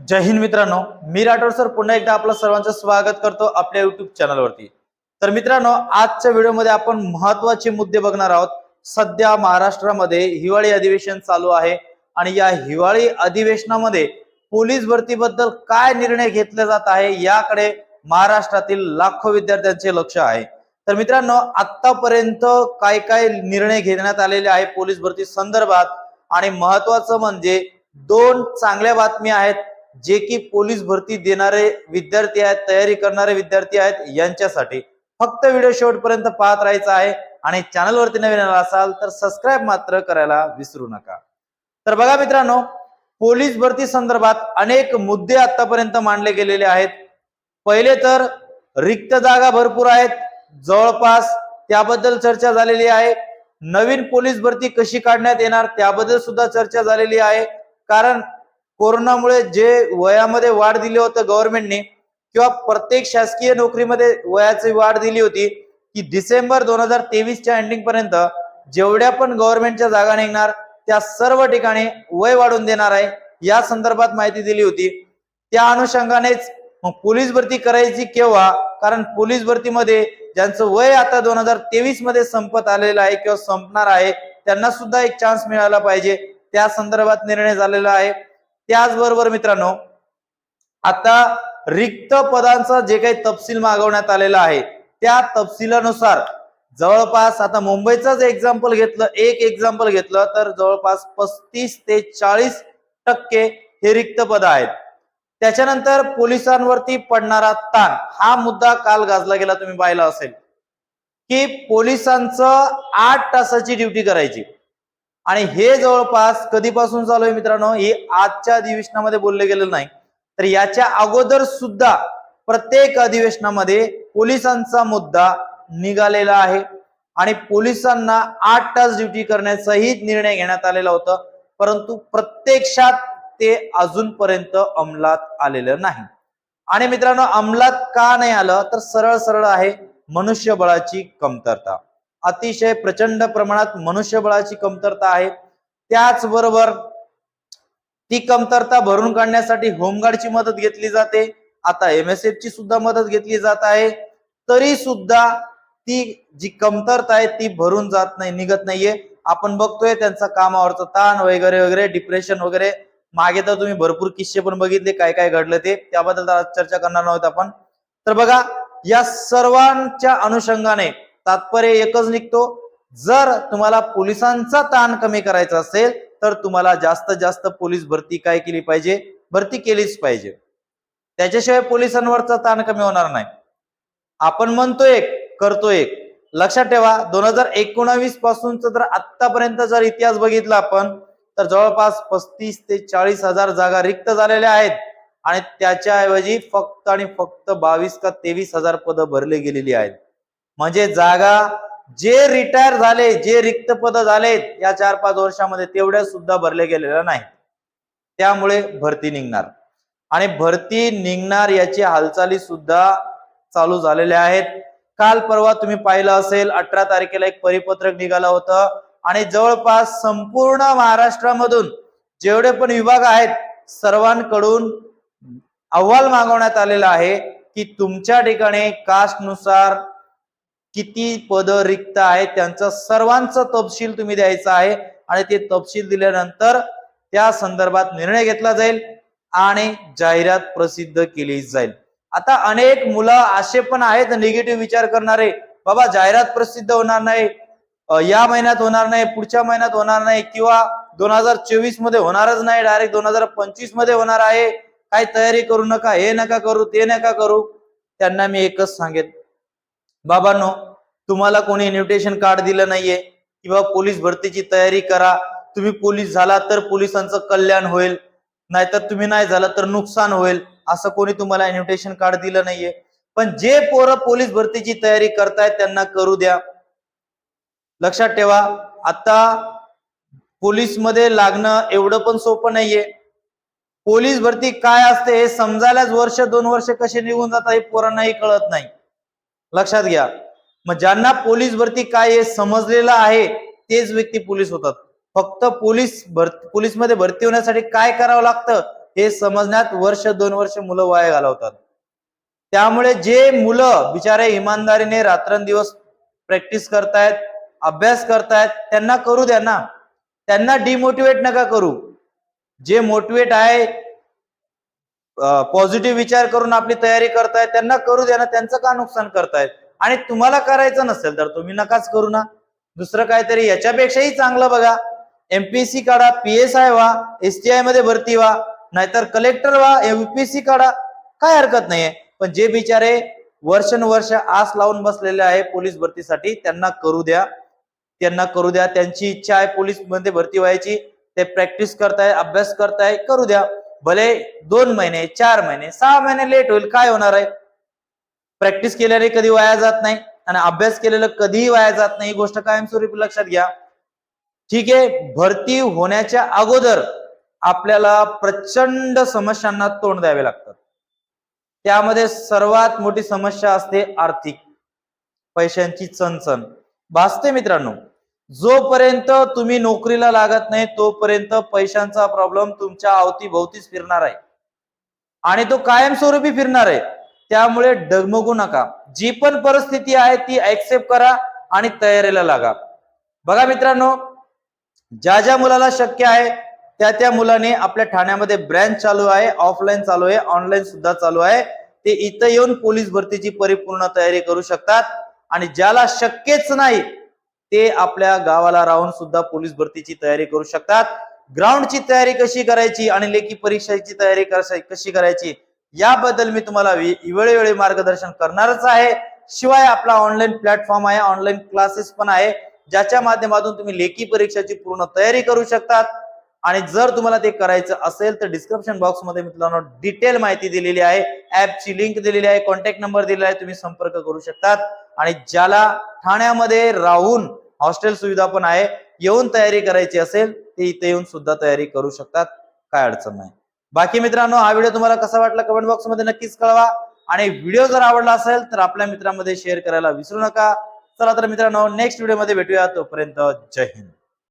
जय हिंद मित्रांनो मी राठोड सर. पुन्हा एकदा आपलं सर्वांचं स्वागत करतो आपल्या युट्यूब चॅनलवरती तर मित्रांनो आजच्या व्हिडिओमध्ये आपण महत्त्वाचे मुद्दे बघणार आहोत. सध्या महाराष्ट्रामध्ये हिवाळी अधिवेशन चालू आहे आणि या हिवाळी अधिवेशनामध्ये पोलीस भरतीबद्दल काय निर्णय घेतले जात आहे याकडे महाराष्ट्रातील लाखो विद्यार्थ्यांचे लक्ष आहे. तर मित्रांनो आतापर्यंत काय काय निर्णय घेण्यात आलेले आहे पोलीस भरती संदर्भात आणि महत्वाचं म्हणजे दोन चांगल्या बातम्या आहेत. जे की पोलीस भरती देणारे विद्यार्थी आहेत तयारी करणारे विद्यार्थी आहेत यांच्यासाठी फक्त व्हिडिओ शेवटपर्यंत पाहत राहायचा आहे. आणि चॅनलवरती नवीन आला असाल तर सबस्क्राईब मात्र करायला विसरू नका. तर बघा मित्रांनो पोलीस भरती संदर्भात अनेक मुद्दे आतापर्यंत मांडले गेलेले आहेत. पहिले तर रिक्त जागा भरपूर आहेत. जवळपास त्याबद्दल चर्चा झालेली आहे. नवीन पोलीस भरती कशी काढण्यात येणार त्याबद्दल सुद्धा चर्चा झालेली आहे. कारण कोरोनामुळे जे वयामध्ये वाढ दिली होतं गव्हर्नमेंटने किंवा प्रत्येक शासकीय नोकरीमध्ये वयाची वाढ दिली होती की डिसेंबर दोन हजार तेवीसच्या एंडिंग पर्यंत जेवढ्या पण गव्हर्नमेंटच्या जागा निघणार त्या सर्व ठिकाणी वय वाढून देणार आहे या संदर्भात माहिती दिली होती. त्या अनुषंगानेच मग पोलीस भरती करायची केव्हा? कारण पोलीस भरतीमध्ये ज्यांचं वय आता दोन हजार तेवीसमध्ये संपत आलेलं आहे किंवा संपणार आहे त्यांना सुद्धा एक चान्स मिळाला पाहिजे. त्या संदर्भात निर्णय झालेला आहे. त्याचबरोबर मित्रांनो आता रिक्त पदांचा जे काही तपशील मागवण्यात आलेला आहे त्या तपशिलानुसार जवळपास आता मुंबईचंच एक्झाम्पल घेतलं एक एक्झाम्पल घेतलं तर जवळपास पस्तीस ते चाळीस टक्के हे रिक्त पद आहेत. त्याच्यानंतर पोलिसांवरती पडणारा ताण हा मुद्दा काल गाजला गेला तुम्ही पाहिला असेल. की पोलिसांचं आठ तासाची ड्युटी करायची. आणि हे जवळपास कधीपासून चालू आहे मित्रांनो? हे आजच्या अधिवेशनामध्ये बोलले गेलेलं नाही. तर याच्या अगोदर सुद्धा प्रत्येक अधिवेशनामध्ये पोलिसांचा मुद्दा निघालेला आहे. आणि पोलिसांना आठ तास ड्युटी करण्याचाही निर्णय घेण्यात आलेला होता. परंतु प्रत्यक्षात ते अजूनपर्यंत अंमलात आलेलं नाही. आणि मित्रांनो अंमलात का नाही आलं? तर सरळ सरळ आहे मनुष्यबळाची कमतरता. अतिशय प्रचंड प्रमाणात मनुष्यबळाची कमतरता आहे. त्याचबरोबर ती कमतरता भरून काढण्यासाठी होमगार्डची मदत घेतली जाते. आता एम एस एफ ची सुद्धा मदत घेतली जात आहे. तरी सुद्धा ती जी कमतरता आहे ती भरून जात नाही निघत नाहीये. आपण बघतोय त्यांचा कामावरचा ताण वगैरे वगैरे डिप्रेशन वगैरे. मागे तर तुम्ही भरपूर किस्से पण बघितले काय काय घडलं ते. त्याबद्दल आज चर्चा करणार नव्हत आपण. तर बघा या सर्वांच्या अनुषंगाने तात्पर्य एकच निघतो. जर तुम्हाला पोलिसांचा ताण कमी करायचा असेल तर तुम्हाला जास्त जास्त पोलीस भरती काय केली पाहिजे? भरती केलीच पाहिजे. त्याच्याशिवाय पोलिसांवरचा ताण कमी होणार नाही. आपण म्हणतो एक करतो एक. लक्षात ठेवा दोन हजार एकोणावीस पासूनच जर आतापर्यंत जर इतिहास बघितला आपण तर जवळपास पस्तीस ते चाळीस हजार जागा रिक्त झालेल्या आहेत. आणि त्याच्याऐवजी फक्त आणि फक्त बावीस का तेवीस हजार पदं भरले गेलेली आहेत. म्हणजे जागा जे रिटायर झाले जे रिक्त पद झालेत या चार पाच वर्षामध्ये तेवढ्या सुद्धा भरले गेलेल्या नाही त्यामुळे भरती निघणार. आणि भरती निघणार याची हालचाली सुद्धा चालू झालेल्या आहेत. काल परवा तुम्ही पाहिलं असेल अठरा तारखेला एक परिपत्रक निघालं होतं. आणि जवळपास संपूर्ण महाराष्ट्रामधून जेवढे पण विभाग आहेत सर्वांकडून अहवाल मागवण्यात आलेला आहे की तुमच्या ठिकाणी कास्टनुसार किती पद रिक्त आहेत त्यांचा सर्वांचा तपशील तुम्ही द्यायचा आहे. आणि ते तपशील दिल्यानंतर त्या संदर्भात निर्णय घेतला जाईल आणि जाहिरात प्रसिद्ध केली जाईल. आता अनेक मुलं असे पण आहेत निगेटिव्ह विचार करणारे बाबा जाहिरात प्रसिद्ध होणार नाही या महिन्यात होणार नाही पुढच्या महिन्यात होणार नाही किंवा दोन हजार चोवीसमध्ये होणारच नाही डायरेक्ट दोन हजार पंचवीसमध्ये होणार आहे. काय तयारी करू नका हे नका करू ते नका करू. त्यांना मी एकच सांगेन बाबांनो तुम्हाला कोणी इन्व्हिटेशन कार्ड दिलं नाहीये किंवा पोलीस भरतीची तयारी करा. तुम्ही पोलीस झाला तर पोलिसांचं कल्याण होईल. नाहीतर तुम्ही नाही झालं तर नुकसान होईल. असं कोणी तुम्हाला इन्व्हिटेशन कार्ड दिलं नाहीये. पण जे पोरं पोलीस भरतीची तयारी करतायत त्यांना करू द्या. लक्षात ठेवा आता पोलीसमध्ये लागणं एवढं पण सोपं नाहीये. पोलीस भरती काय असते हे समजायलाच वर्ष दोन वर्ष कसे निघून जातात हे पोरांनाही कळत नाही. लक्षात घ्या. मग ज्यांना पोलीस भरती काय हे समजलेलं आहे तेच व्यक्ती पोलीस होतात. फक्त पोलीस भरती पोलीसमध्ये भरती होण्यासाठी काय करावं लागतं हे समजण्यात वर्ष दोन वर्ष मुलं वाया घालवतात. त्यामुळे जे मुलं बिचारे इमानदारीने रात्रंदिवस प्रॅक्टिस करतायत अभ्यास करतायत त्यांना करू द्या ना. त्यांना डिमोटिवेट नका करू. जे मोटिवेट आहे पॉझिटिव्ह विचार करून आपली तयारी करतायत त्यांना करू द्या ना त्यांचं का नुकसान करतायत? आणि तुम्हाला करायचं नसेल तर तुम्ही नकाच करू ना. दुसरं काहीतरी याच्यापेक्षाही चांगलं बघा. एमपीएससी काढा पीएसआय व्हा एसटीआयमध्ये भरती व्हा. नाहीतर कलेक्टर व्हा युपीएससी काढा. काय हरकत नाहीये. पण जे बिचारे वर्षानुवर्ष आस लावून बसलेले आहे पोलीस भरतीसाठी त्यांना करू द्या. त्यांना करू द्या. त्यांची इच्छा आहे पोलीसमध्ये भरती व्हायची. ते प्रॅक्टिस करताय अभ्यास करताय करू द्या. भले दोन महिने चार महिने सहा महिने लेट होईल काय होणार आहे? प्रॅक्टिस केल्याने कधी वाया जात नाही आणि अभ्यास केलेलं कधीही वाया जात नाही ही गोष्ट कायमस्वरूपी लक्षात घ्या. ठीक आहे भरती होण्याच्या अगोदर आपल्याला प्रचंड समस्यांना तोंड द्यावे लागतात. त्यामध्ये सर्वात मोठी समस्या असते आर्थिक. पैशांची चणचण. भासते मित्रांनो जोपर्यंत तुम्ही नोकरीला लागत नाही तोपर्यंत पैशांचा प्रॉब्लेम तुमच्या अवतीभोवतीच फिरणार आहे. आणि तो कायमस्वरूपी फिरणार आहे. त्यामुळे डगमगू नका. जी पण परिस्थिती आहे ती ऍक्सेप्ट करा आणि तयारीला लागा. बघा मित्रांनो ज्या ज्या मुलाला शक्य आहे त्या त्या मुलाने आपल्या ठाण्यामध्ये ब्रँच चालू आहे ऑफलाईन चालू आहे ऑनलाईन सुद्धा चालू आहे. ते इथं येऊन पोलीस भरतीची परिपूर्ण तयारी करू शकतात. आणि ज्याला शक्यच नाही ते आपल्या गावाला राहून सुद्धा पोलीस भरतीची तयारी करू शकतात. ग्राउंडची तयारी कशी करायची आणि लेखी परीक्षेची तयारी कशी कशी करायची याबद्दल मी तुम्हाला वे- वेळोवेळी मार्गदर्शन करणारच आहे. शिवाय आपला ऑनलाईन प्लॅटफॉर्म आहे ऑनलाईन क्लासेस पण आहे ज्याच्या माध्यमातून तुम्ही लेखी परीक्षेची पूर्ण तयारी करू शकतात. आणि जर तुम्हाला ते करायचं असेल तर डिस्क्रिप्शन बॉक्समध्ये मित्रांनो डिटेल माहिती दिलेली आहे. ऍपची लिंक दिलेली आहे कॉन्टॅक्ट नंबर दिलेला आहे तुम्ही संपर्क करू शकतात. आणि ज्याला ठाण्यामध्ये राहून हॉस्टेल सुविधा पण आहे. येऊन तयारी करायची असेल ते इथे येऊन सुद्धा तयारी करू शकतात. काय अडचण नाही. बाकी मित्रांनो हा व्हिडिओ तुम्हाला कसा वाटला कमेंट बॉक्समध्ये नक्कीच कळवा. आणि व्हिडिओ जर आवडला असेल तर आपल्या मित्रांमध्ये शेअर करायला विसरू नका. चला तर मित्रांनो नेक्स्ट व्हिडिओमध्ये भेटूया. तोपर्यंत जय हिंद.